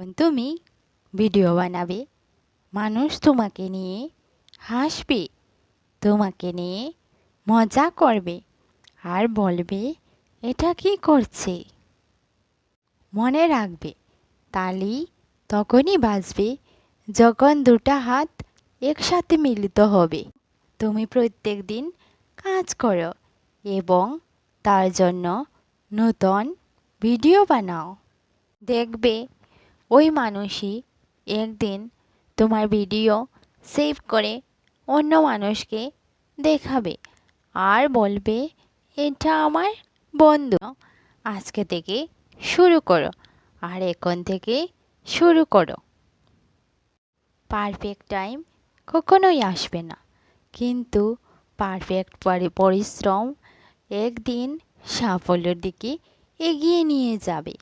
তুমি ভিডিও বানাবে। মানুষ তোমাকে নিয়ে হাসবে, তোমাকে নিয়ে মজা করবে আর বলবে, এটা কি করছে? মনে রাখবে। তালি তখনই বাজবে যখন দুটা হাত একসাথে মিলিত হবে। তুমি প্রত্যেক দিন কাজ করো এবং তার জন্য নতুন ভিডিও বানাও। দেখবে ওই মানুষই একদিন তোমার ভিডিও সেভ করে অন্য মানুষকে দেখাবে আর বলবে, এটা আমার বন্ধু। আজকে থেকে শুরু করো আর এখন থেকে শুরু করো। পারফেক্ট টাইম কখনোই আসবে না। কিন্তু পারফেক্ট পরিশ্রম একদিন সাফল্যের দিকে এগিয়ে নিয়ে যাবে।